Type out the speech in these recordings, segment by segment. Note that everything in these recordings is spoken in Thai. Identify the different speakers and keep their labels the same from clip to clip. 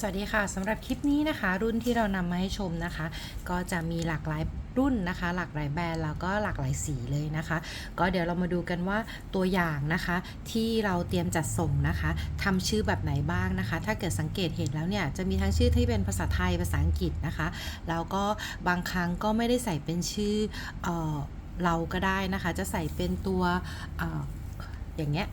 Speaker 1: สวัสดีค่ะสำหรับคลิปนี้นะคะ รุ่นที่เรานำมาให้ชมนะคะ ก็จะมีหลากหลายรุ่นนะคะ หลากหลายแบรนด์แล้วก็หลากหลายสีเลยนะคะ ก็เดี๋ยวเรามาดูกันว่าตัวอย่างนะคะ ที่เราเตรียมจัดส่งนะคะทำชื่อแบบไหนบ้างนะคะ ถ้าเกิดสังเกตเห็นแล้วเนี่ยจะมีทั้งชื่อที่เป็นภาษาไทยภาษาอังกฤษนะคะแล้วก็บางครั้งก็ไม่ได้ใส่เป็นชื่อเออเราก็ได้นะคะ จะใส่เป็นตัวอออย่างเงี้ย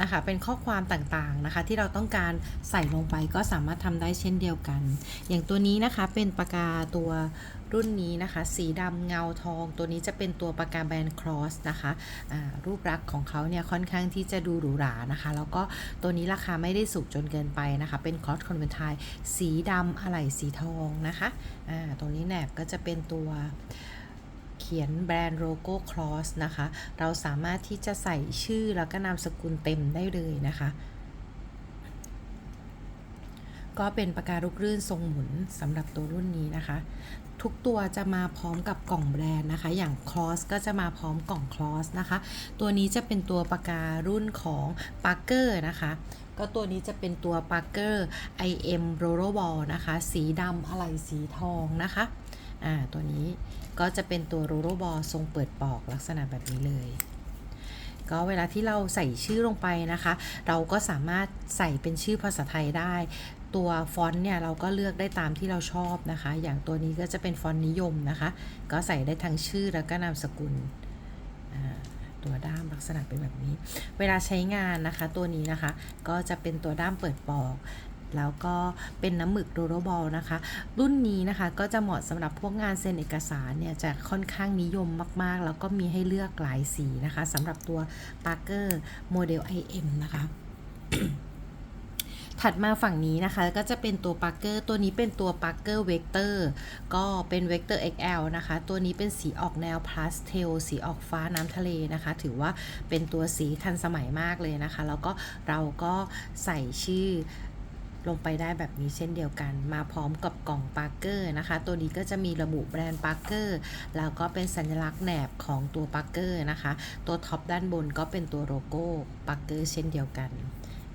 Speaker 1: นะคะ เป็นข้อความต่างๆนะคะ ที่เราต้องการใส่ลงไปก็สามารถทำได้เช่นเดียวกัน อย่างตัวนี้นะคะเป็นปากกาตัวรุ่นนี้นะคะ สีดำเงาทอง ตัวนี้จะเป็นตัวปากกาแบรนด์ครอสนะคะอ่ารูปลักษณ์ของเขาเนี่ยค่อนข้างที่จะดูหรูหรานะคะ แล้วก็ตัวนี้ราคาไม่ได้สูงจนเกินไปนะคะ เป็นคอสคอนเวนทายสีดำอะไหล่สีทองนะคะอ่าตรงนี้แหนบก็จะเป็นตัว ขียนแบรนด์โลโก้คลอสนะคะ เราสามารถที่จะใส่ชื่อแล้วก็นามสกุลเต็มได้เลยนะคะ ก็เป็นปากกาลูกรื่นทรงหมุนสำหรับตัวรุ่นนี้นะคะ ทุกตัวจะมาพร้อมกับกล่องแบรนด์นะคะ อย่างคลอสก็จะมาพร้อมกล่องคลอสนะคะ ตัวนี้จะเป็นตัวปากการุ่นของปาร์เกอร์นะคะก็ตัวนี้จะเป็นตัว Parker IM Rollerball นะคะ สีดำอะไหล่สีทองนะคะ อ่าตัวนี้ก็จะเป็นตัว Rollerball ทรงเปิดปอกลักษณะแบบนี้เลย ก็เวลาที่เราใส่ชื่อลงไปนะคะ เราก็สามารถใส่เป็นชื่อภาษาไทยได้ ตัวฟอนต์เนี่ยเราก็เลือกได้ตามที่เราชอบนะคะ อย่างตัวนี้ก็จะเป็นฟอนต์นิยมนะคะ ก็ใส่ได้ทั้งชื่อแล้วก็นามสกุลอ่าตัวด้ามลักษณะเป็นแบบนี้ เวลาใช้งานนะคะ ตัวนี้นะคะก็จะเป็นตัวด้ามเปิดปอก แล้วก็เป็นน้ำหมึกโดโรบอลนะคะ รุ่นนี้นะคะก็จะเหมาะสำหรับพวกงานเซ็นเอกสารเนี่ยจะค่อนข้างนิยมมากๆ แล้วก็มีให้เลือกหลายสีนะคะสำหรับตัว Parker โมเดล IM นะคะถัดมาฝั่งนี้นะคะก็จะเป็นตัว Parker ตัวนี้เป็นตัว Parker Vector ก็เป็น Vector XL นะคะ ตัวนี้เป็นสีออกแนวพาสเทลสีออกฟ้าน้ำทะเลนะคะ ถือว่าเป็นตัวสีทันสมัยมากเลยนะคะ แล้วก็เราก็ใส่ชื่อ ลงไปได้แบบนี้เช่นเดียวกัน มาพร้อมกับกล่องปาร์เกอร์นะคะ ตัวนี้ก็จะมีระบุแบรนด์ปาร์เกอร์แล้วก็เป็นสัญลักษณ์แหนบของตัวปาร์เกอร์นะคะ ตัวท็อปด้านบนก็เป็นตัวโลโก้ปาร์เกอร์เช่นเดียวกัน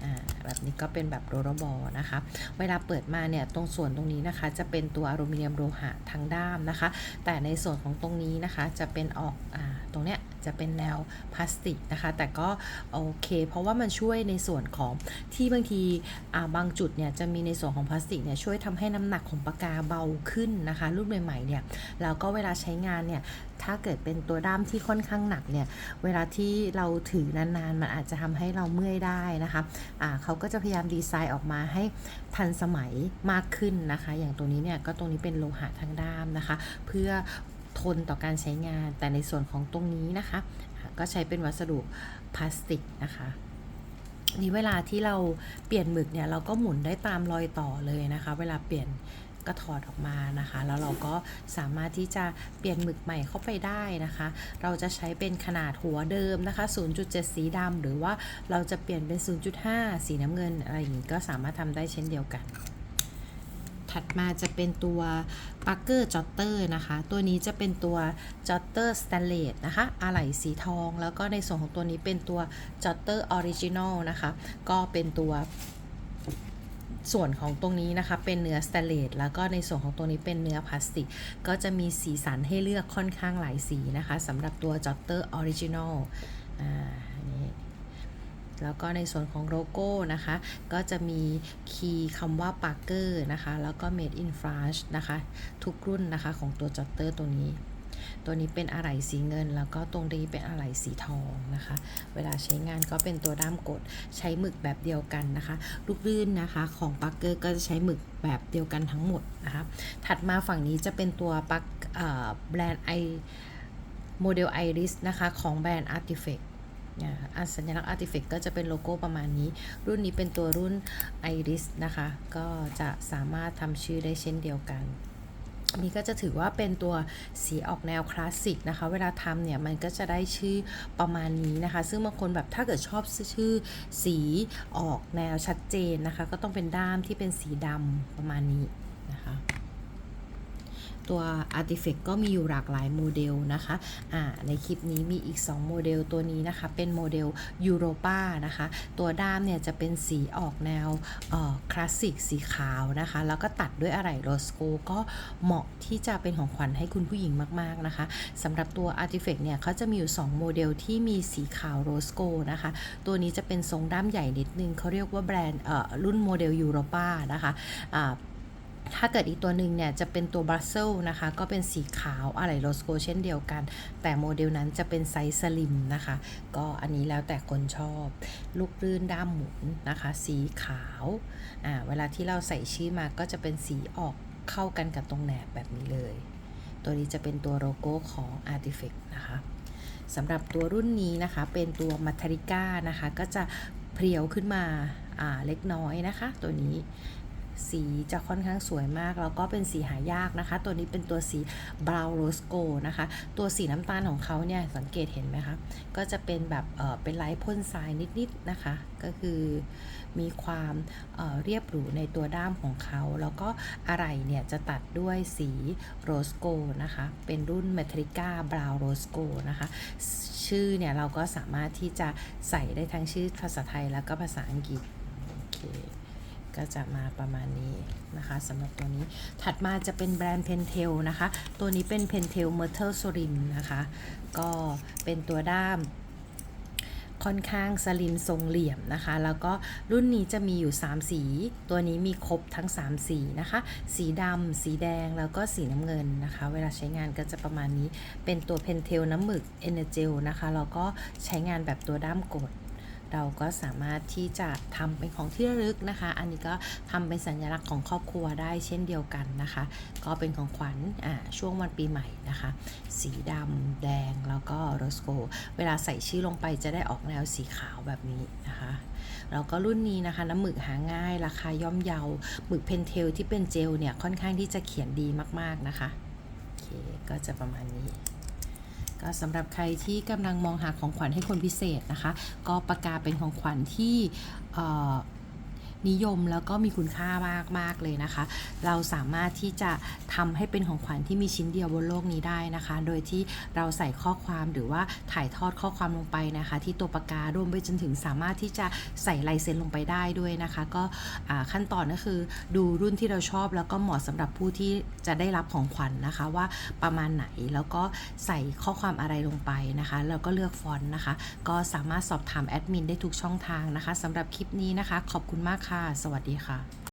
Speaker 1: อ่า แบบนี้ก็เป็นแบบโรลบอลนะคะ เวลาเปิดมาเนี่ยตรงส่วนตรงนี้นะคะ จะเป็นตัวอลูมิเนียมโลหะทั้งด้ามนะคะ แต่ในส่วนของตรงนี้นะคะจะเป็นออกอตรงเนี้ยจะเป็นแนวพลาสติกนะคะ แต่ก็โอเค เพราะว่ามันช่วยในส่วนของที่บางทีบางจุดเนี่ยจะมีในส่วนของพลาสติกเนี่ยช่วยทำให้น้ำหนักของปากกาเบาขึ้นนะคะ รุ่นใหม่ๆเนี่ยแล้วก็เวลาใช้งานเนี่ยถ้าเกิดเป็นตัวด้ามที่ค่อนข้างหนักเนี่ยเวลาที่เราถือนานๆมันอาจจะทำให้เราเมื่อยได้นะคะอ่าเขาก็จะพยายามดีไซน์ออกมาให้ทันสมัยมากขึ้นนะคะ อย่างตัวนี้เนี่ยก็ตรงนี้เป็นโลหะทางด้ามนะคะ เพื่อทนต่อการใช้งาน แต่ในส่วนของตรงนี้นะคะ ก็ใช้เป็นวัสดุพลาสติกนะคะนี่เวลาที่เราเปลี่ยนหมึกเนี่ยเราก็หมุนได้ตามรอยต่อเลยนะคะ เวลาเปลี่ยน ก็ถอดออกมานะคะ แล้วเราก็สามารถที่จะเปลี่ยนหมึกใหม่เข้าไปได้นะคะ เราจะใช้เป็นขนาดหัวเดิมนะคะ 0.7 สีดำหรือว่าเราจะเปลี่ยนเป็น 0.5 สีน้ำเงินอะไรอย่างนี้ก็สามารถทำได้เช่นเดียวกันถัดมาจะเป็นตัว Parker Jotter นะคะ ตัวนี้จะเป็นตัว Jotter Stainless นะคะ อะไหล่สีทอง แล้วก็ในส่วนของตัวนี้เป็นตัว Jotter Original นะคะ ก็เป็นตัว ส่วนของตรงนี้นะคะเป็นเนื้อสแตเลสแล้วก็ในส่วนของตรงนี้เป็นเนื้อพลาสติก ก็จะมีสีสันให้เลือกค่อนข้างหลายสีนะคะสำหรับตัว Jotter Original อ่าอันนี้แล้วก็ในส่วนของโลโก้นะคะ ก็จะมีคีย์คำว่า Parker นะคะ แล้วก็ Made in France นะคะ ทุกรุ่นนะคะของตัวจอตเตอร์ตัวนี้ ตัวนี้เป็นอะไหล่สีเงิน แล้วก็ตรงนี้เป็นอะไหล่สีทองนะคะ เวลาใช้งานก็เป็นตัวด้ามกดใช้หมึกแบบเดียวกันนะคะลูกลื่นนะคะของ Parker ก็จะใช้หมึกแบบเดียวกันทั้งหมดนะคะถัดมาฝั่งนี้จะเป็นตัวปักแบรนด์ไอโมเดลไอริสนะคะของแบรนด์ Artifact นะคะอะสัญลักษณ์ Artifact ก็จะเป็นโลโก้ประมาณนี้ รุ่นนี้เป็นตัวรุ่น Iris นะคะ ก็จะสามารถทำชื่อได้เช่นเดียวกัน นี่ก็จะถือว่าเป็นตัวสีออกแนวคลาสสิกนะคะ เวลาทำเนี่ยมันก็จะได้ชื่อประมาณนี้นะคะ ซึ่งบางคนแบบถ้าเกิดชอบชื่อสีออกแนวชัดเจนนะคะ ก็ต้องเป็นด้ามที่เป็นสีดำประมาณนี้ ตัว Artifact ก็มีอยู่หลากหลายโมเดลนะคะอ่าในคลิปนี้มีอีก 2 โมเดลตัวนี้นะคะ เป็นโมเดลยูโรปานะคะ ตัวด้ามเนี่ยจะเป็นสีออกแนวคลาสสิกสีขาวนะคะ แล้วก็ตัดด้วยอะไหล่โรสโกก็เหมาะที่จะเป็นของขวัญให้คุณผู้หญิงมากๆนะคะสำหรับตัว Artifact เนี่ยเขาจะมีอยู่ 2 โมเดลที่มีสีขาวโรสโกนะคะ ตัวนี้จะเป็นทรงด้ามใหญ่นิดนึงเขาเรียกว่าแบรนด์รุ่นโมเดลยูโรปานะคะอ่า ถ้าเกิดอีกตัวหนึ่งเนี่ยจะเป็นตัวบรัสเซลนะคะ ก็เป็นสีขาวอะไหล่โรสโกเช่นเดียวกัน แต่โมเดลนั้นจะเป็นไซส์สลิมนะคะ ก็อันนี้แล้วแต่คนชอบ ลูกลื่นด้ามหมุนนะคะ สีขาวอ่าเวลาที่เราใส่ชื่อมาก็จะเป็นสีออกเข้ากันกับตรงแหนบแบบนี้เลย ตัวนี้จะเป็นตัวโลโก้ของ Artifact นะคะสำหรับตัวรุ่นนี้นะคะ เป็นตัวมัทริก้านะคะ ก็จะเพรียวขึ้นมาอ่าเล็กน้อยนะคะ ตัวนี้ สีจะค่อนข้างสวยมาก แล้วก็เป็นสีหายากนะคะ ตัวนี้เป็นตัวสี brown rose gold นะคะ ตัวสีน้ำตาลของเขาเนี่ยสังเกตเห็นไหมคะ ก็จะเป็นแบบเออเป็นลายพ่นทรายนิดๆนะคะ ก็คือมีความเเรียบหรูในตัวด้ามของเขา แล้วก็อะไรเนี่ยจะตัดด้วยสีโรสโกนะคะ เป็นรุ่น Metrica Brown Rose Gold นะคะ ชื่อเนี่ยเราก็สามารถที่จะใส่ได้ทั้งชื่อภาษาไทยแล้วก็ภาษาอังกฤษ โอเค ก็จะมาประมาณนี้นะคะสำหรับตัวนี้ถัดมาจะเป็นแบรนด์ Pentel นะคะ ตัวนี้เป็น Pentel Metal Sorin นะคะ ก็เป็นตัวด้ามค่อนข้างสลิมทรงเหลี่ยมนะคะ แล้วก็รุ่นนี้จะมีอยู่ 3 สี ตัวนี้มีครบทั้ง 3 สีนะคะ สีดำสีแดงแล้วก็สีน้ำเงินนะคะ เวลาใช้งานก็จะประมาณนี้เป็นตัว Pentel น้ำหมึก Energel นะคะแล้วก็ใช้งานแบบตัวด้ามกด เราก็สามารถที่จะทำเป็นของที่ระลึกนะคะ อันนี้ก็ทำเป็นสัญลักษณ์ของครอบครัวได้เช่นเดียวกันนะคะ ก็เป็นของขวัญช่วงวันปีใหม่นะคะ สีดำแดงแล้วก็โรสโกเวลาใส่ชื่อลงไปจะได้ออกแนวสีขาวแบบนี้นะคะแล้วก็รุ่นนี้นะคะน้ำหมึกหาง่ายราคาย่อมเยาหมึกเพนเทลที่เป็นเจลเนี่ยค่อนข้างที่จะเขียนดีมากๆนะคะโอเคก็จะประมาณนี้ ก็สำหรับใครที่กำลังมองหาของขวัญให้คนพิเศษนะคะ ก็ปากกาเป็นของขวัญที่ นิยมแล้วก็มีคุณค่ามากมากเลยนะคะ เราสามารถที่จะทำให้เป็นของขวัญที่มีชิ้นเดียวบนโลกนี้ได้นะคะ โดยที่เราใส่ข้อความหรือว่าถ่ายทอดข้อความลงไปนะคะ ที่ตัวปากการวมไปจนถึงสามารถที่จะใส่ลายเซ็นลงไปได้ด้วยนะคะ ก็ขั้นตอนก็คือดูรุ่นที่เราชอบแล้วก็เหมาะสำหรับผู้ที่จะได้รับของขวัญนะคะว่าประมาณไหนแล้วก็ใส่ข้อความอะไรลงไปนะคะแล้วก็เลือกฟอนต์นะคะ ก็สามารถสอบถามแอดมินได้ทุกช่องทางนะคะสำหรับคลิปนี้นะคะ ขอบคุณมากค่ะค่ะ สวัสดีค่ะ